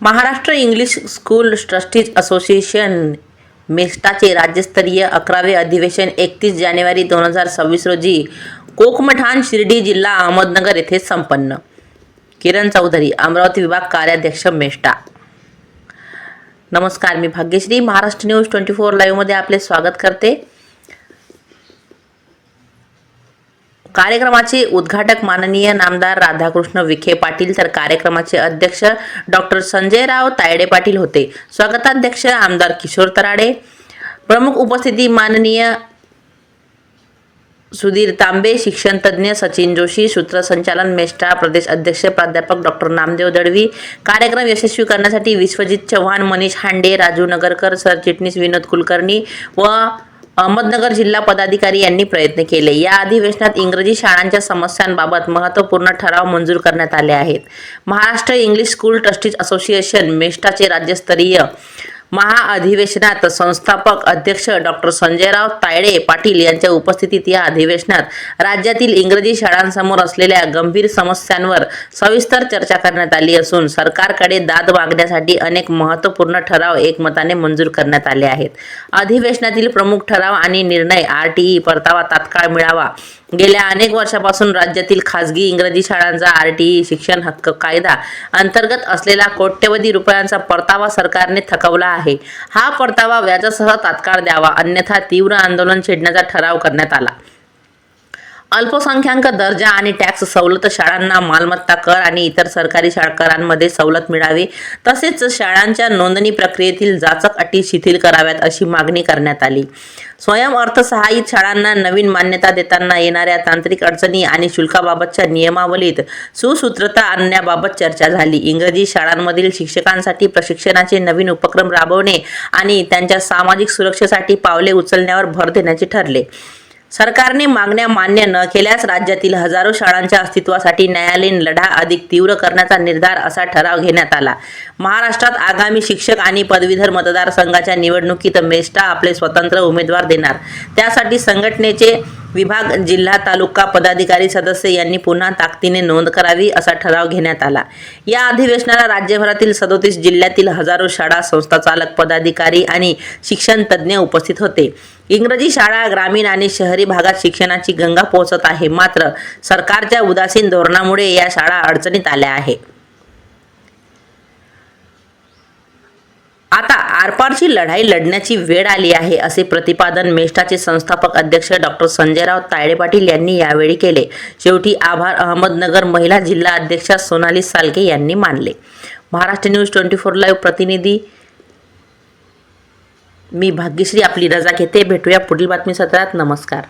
Maharashtra English school trustees association मेस्टाचे राज्यस्तरीय अकरावे अधिवेशन एकतीस जानेवारी दोन हजार सव्वीस रोजी कोकमठाण शिर्डी जिल्हा अहमदनगर येथे संपन्न. किरण चौधरी अमरावती विभाग कार्याध्यक्ष मेष्टा नमस्कार मी Bhagyashree. Maharashtra news twenty four लाईव्हमध्ये आपले स्वागत करते. कार्यक्रमाचे उद्घाटक माननीय नामदार राधाकृष्ण विखे पाटील तर कार्यक्रमाचे अध्यक्ष डॉक्टर संजयराव तायडे पाटील होते. स्वागताध्यक्ष आमदार किशोर तराडे. प्रमुख उपस्थिती माननीय सुधीर तांबे शिक्षण तज्ज्ञ सचिन जोशी सूत्रसंचालन मेष्टा प्रदेश अध्यक्ष प्राध्यापक डॉक्टर नामदेव दळवी कार्यक्रम यशस्वी करण्यासाठी विश्वजित चव्हाण मनीष हांडे राजू नगरकर सरचिटणीस विनोद कुलकर्णी व अहमदनगर जिल्हा पदाधिकारी यांनी प्रयत्न केले. या अधिवेशनात इंग्रजी शाळांच्या समस्यांबाबत महत्त्वपूर्ण ठराव मंजूर करण्यात आले आहेत. Maharashtra English school trustees association मेस्टाचे राज्यस्तरीय महाअधिवेशनात संस्थापक अध्यक्ष डॉक्टर संजयराव तायडे पाटील यांच्या उपस्थितीत या अधिवेशनात राज्यातील इंग्रजी शाळांसमोर असलेल्या गंभीर समस्यांवर सविस्तर चर्चा करण्यात आली असून सरकारकडे दाद मागण्यासाठी अनेक महत्त्वपूर्ण ठराव एकमताने मंजूर करण्यात आले आहेत. अधिवेशनातील प्रमुख ठराव आणि निर्णय आर टी ई परतावा तात्काळ मिळावा. गेल्या अनेक वर्षापासून राज्यातील खासगी इंग्रजी शाळांचा आर टी ई शिक्षण हक्क कायदा अंतर्गत असलेला कोट्यवधी रुपयांचा परतावा सरकारने थकवला आहे. हा परतावा व्याजासह तात्काळ द्यावा अन्यथा तीव्र आंदोलन छेडण्याचा ठराव करण्यात आला. अल्पसंख्याक दर्जा आणि टॅक्स सवलत शाळांना मालमत्ता कर आणि इतर सरकारी शाळा करांमध्ये सवलत मिळावी. तसेच शाळांच्या नोंदणी प्रक्रियेतील जाचक अटी शिथिल कराव्यात अशी मागणी करण्यात आली. स्वयं अर्थसहाय्यित शाळांना नवीन मान्यता देताना येणाऱ्या तांत्रिक अडचणी आणि शुल्काबाबतच्या नियमावलीत सुसूत्रता आणण्याबाबत चर्चा झाली. इंग्रजी शाळांमधील शिक्षकांसाठी प्रशिक्षणाचे नवीन उपक्रम राबवणे आणि त्यांच्या सामाजिक सुरक्षेसाठी पावले उचलण्यावर भर देण्याचे ठरले. सरकारने मागण्या मान्य न केल्यास राज्यातील हजारो शाळांच्या अस्तित्वासाठी न्यायालयीन लढा अधिक तीव्र करण्याचा निर्धार असा ठराव घेण्यात आला. महाराष्ट्रात आगामी शिक्षक आणि पदवीधर मतदारसंघाच्या निवडणुकीत मेस्टा आपले स्वतंत्र उमेदवार देणार. त्यासाठी संघटनेचे विभाग जिल्हा तालुका पदाधिकारी सदस्य यांनी पुन्हा ताकदीने नोंद करावी असा ठराव घेण्यात आला. या अधिवेशनाला राज्यभरातील सदोतीस जिल्ह्यातील हजारो शाळा संस्थाचालक पदाधिकारी आणि शिक्षण तज्ज्ञ उपस्थित होते. इंग्रजी शाळा ग्रामीण आणि शहरी भागात शिक्षणाची गंगा पोहोचत आहे. मात्र सरकारच्या उदासीन धोरणामुळे या शाळा अडचणीत आल्या आहे आरपारची लढाई लढण्याची वेळ आली आहे असे प्रतिपादन मेष्टाचे संस्थापक अध्यक्ष डॉक्टर संजयराव तायडे पाटील यांनी यावेळी केले. शेवटी आभार अहमदनगर महिला जिल्हा अध्यक्षा सोनाली सालके यांनी मानले. Maharashtra news twenty four live प्रतिनिधी मी भाग्यश्री आपली रजा घेते. भेटूया पुढील बातमी सत्रात नमस्कार.